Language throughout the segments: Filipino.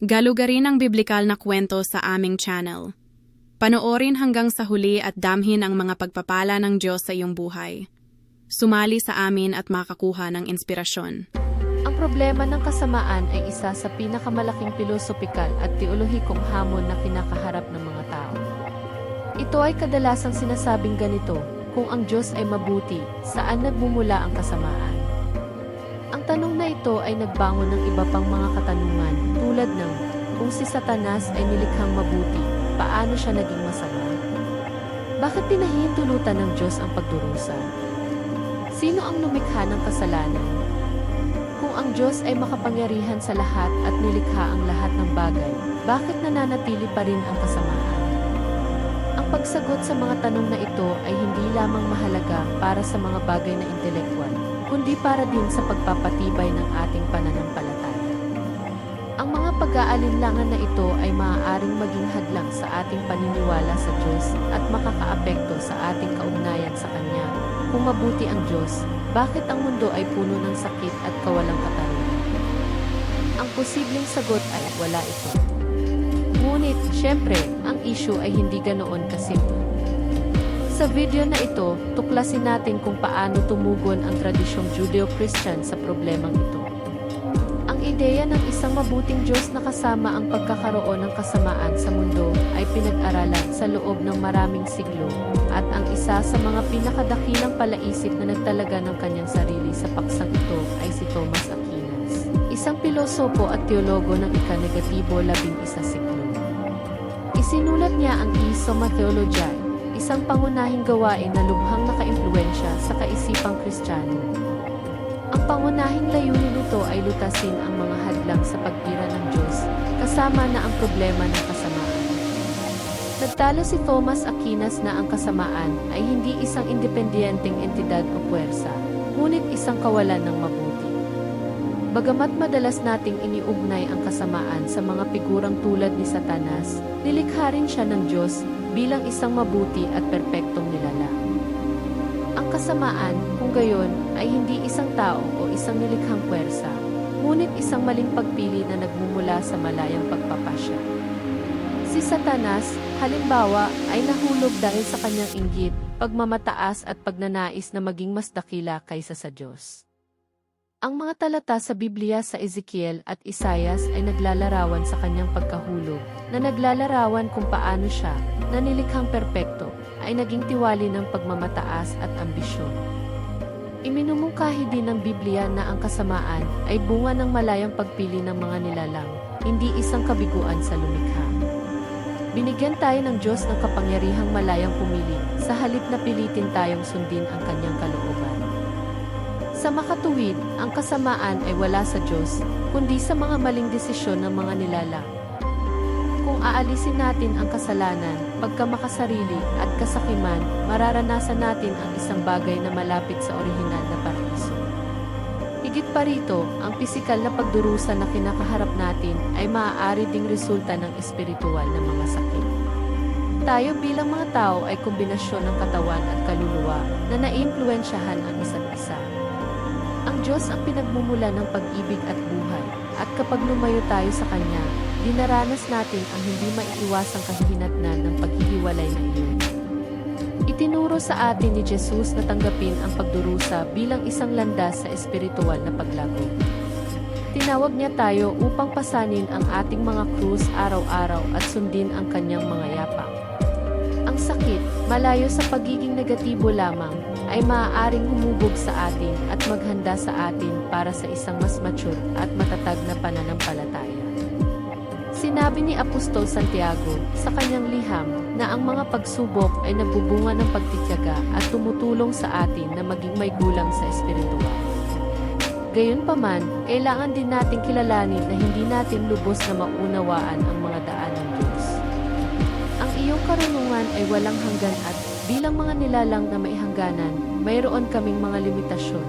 Galugarin ang biblikal na kwento sa aming channel. Panoorin hanggang sa huli at damhin ang mga pagpapala ng Diyos sa iyong buhay. Sumali sa amin at makakuha ng inspirasyon. Ang problema ng kasamaan ay isa sa pinakamalaking pilosopikal at teolohikong hamon na kinakaharap ng mga tao. Ito ay kadalasang sinasabing ganito, kung ang Diyos ay mabuti, saan nagmumula ang kasamaan? Ito ay nagbangon ng iba pang mga katanungan tulad ng, kung si Satanas ay nilikhang mabuti, paano siya naging masama? Bakit pinahihintulutan ng Diyos ang pagdurusa? Sino ang lumikha ng kasalanan? Kung ang Diyos ay makapangyarihan sa lahat at nilikha ang lahat ng bagay, bakit nananatili pa rin ang kasamaan? Ang pagsagot sa mga tanong na ito ay hindi lamang mahalaga para sa mga bagay na intelektual, kundi para din sa pagpapatibay ng ating pananampalataya. Ang mga pag-aalinlangan na ito ay maaaring maging hadlang sa ating paniniwala sa Diyos at makakaapekto sa ating kaugnayan sa Kanya. Kung mabuti ang Diyos, bakit ang mundo ay puno ng sakit at kawalang katarungan? Ang posibleng sagot ay wala ito. Ngunit, syempre, ang issue ay hindi ganoon kasimple. Sa video na ito, tuklasin natin kung paano tumugon ang tradisyong Judeo-Christian sa problemang ito. Ang ideya ng isang mabuting Diyos na kasama ang pagkakaroon ng kasamaan sa mundo ay pinag-aralan sa loob ng maraming siglo at ang isa sa mga pinakadakilang palaisip na nagtalaga ng kanyang sarili sa paksang ito ay si Thomas Aquinas, isang pilosopo at teologo ng ika-negatibo labing isa siglo. Isinulat niya ang Summa Theologiae, isang pangunahing gawain na lubhang nakaimpluensya sa kaisipang Kristiyano. Ang pangunahing layunin nito ay lutasin ang mga hadlang sa pagbira ng Diyos, kasama na ang problema ng kasamaan. Nagtalo si Thomas Aquinas na ang kasamaan ay hindi isang independenteng entidad o puwersa, ngunit isang kawalan ng mabuti. Bagamat madalas nating iniugnay ang kasamaan sa mga figurang tulad ni Satanas, nilikha rin siya ng Diyos bilang isang mabuti at perpektong nilalang. Ang kasamaan, kung gayon, ay hindi isang tao o isang nilikhang puwersa, ngunit isang maling pagpili na nagmumula sa malayang pagpapasya. Si Satanas, halimbawa, ay nahulog dahil sa kanyang inggit, pagmamataas at pagnanais na maging mas dakila kaysa sa Diyos. Ang mga talata sa Biblia sa Ezekiel at Isayas ay naglalarawan sa kanyang pagkahulog, na naglalarawan kung paano siya, na nilikhang perpekto, ay naging tiwali ng pagmamataas at ambisyon. Iminumungkahi din ng Biblia na ang kasamaan ay bunga ng malayang pagpili ng mga nilalang, hindi isang kabiguan sa lumikha. Binigyan tayo ng Diyos ng kapangyarihang malayang pumili, sa halip na pilitin tayong sundin ang kanyang kalooban. Sa makatuwid, ang kasamaan ay wala sa Diyos, kundi sa mga maling desisyon ng mga nilalang. Kung aalisin natin ang kasalanan, pagkamakasarili at kasakiman, mararanasan natin ang isang bagay na malapit sa orihinal na paraiso. Higit pa rito, ang pisikal na pagdurusa na kinakaharap natin ay maaari ding resulta ng espiritual na mga sakit. Tayo bilang mga tao ay kombinasyon ng katawan at kaluluwa na naiimpluensyahan ang isa't isa. Ang Diyos ang pinagmumula ng pag-ibig at buhay, at kapag lumayo tayo sa Kanya, dinaranas natin ang hindi maiiwasang kahihinatnan ng paghihiwalay na iyon. Itinuro sa atin ni Jesus na tanggapin ang pagdurusa bilang isang landas sa espiritual na paglago. Tinawag niya tayo upang pasanin ang ating mga krus araw-araw at sundin ang kanyang mga yapak. Ang sakit, malayo sa pagiging negatibo lamang, ay maaaring humubog sa atin at maghanda sa atin para sa isang mas mature at matatag na pananampalataya. Sinabi ni Apostol Santiago sa kanyang liham na ang mga pagsubok ay nagbubunga ng pagtityaga at tumutulong sa atin na maging may gulang sa espiritual. Gayunpaman, kailangan din nating kilalanin na hindi natin lubos na maunawaan ang mga daan iyong karunungan ay walang hanggan at bilang mga nilalang na may hangganan, mayroon kaming mga limitasyon.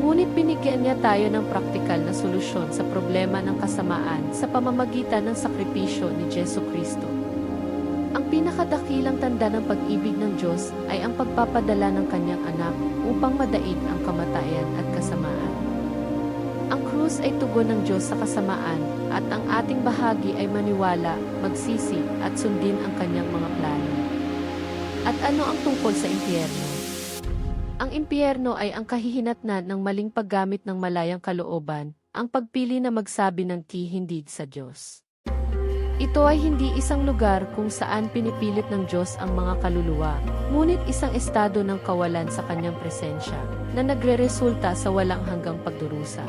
Ngunit binigyan niya tayo ng praktikal na solusyon sa problema ng kasamaan sa pamamagitan ng sakripisyo ni Jesu Kristo. Ang pinakadakilang tanda ng pag-ibig ng Diyos ay ang pagpapadala ng kanyang anak upang madaig ang kamatayan at kasamaan. Ang krus ay tugon ng Diyos sa kasamaan at ang ating bahagi ay maniwala, magsisi, at sundin ang kanyang mga plano. At ano ang tungkol sa impyerno? Ang impyerno ay ang kahihinatnan ng maling paggamit ng malayang kalooban, ang pagpili na magsabi ng hindi sa Diyos. Ito ay hindi isang lugar kung saan pinipilit ng Diyos ang mga kaluluwa, ngunit isang estado ng kawalan sa kanyang presensya na nagre-resulta sa walang hanggang pagdurusa.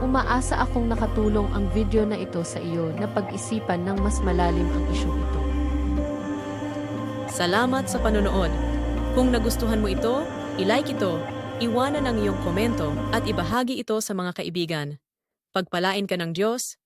Umaasa akong nakatulong ang video na ito sa iyo na pag-isipan ng mas malalim ang isyong ito. Salamat sa panonood. Kung nagustuhan mo ito, ilike ito, iwanan ang iyong komento at ibahagi ito sa mga kaibigan. Pagpalain ka ng Diyos,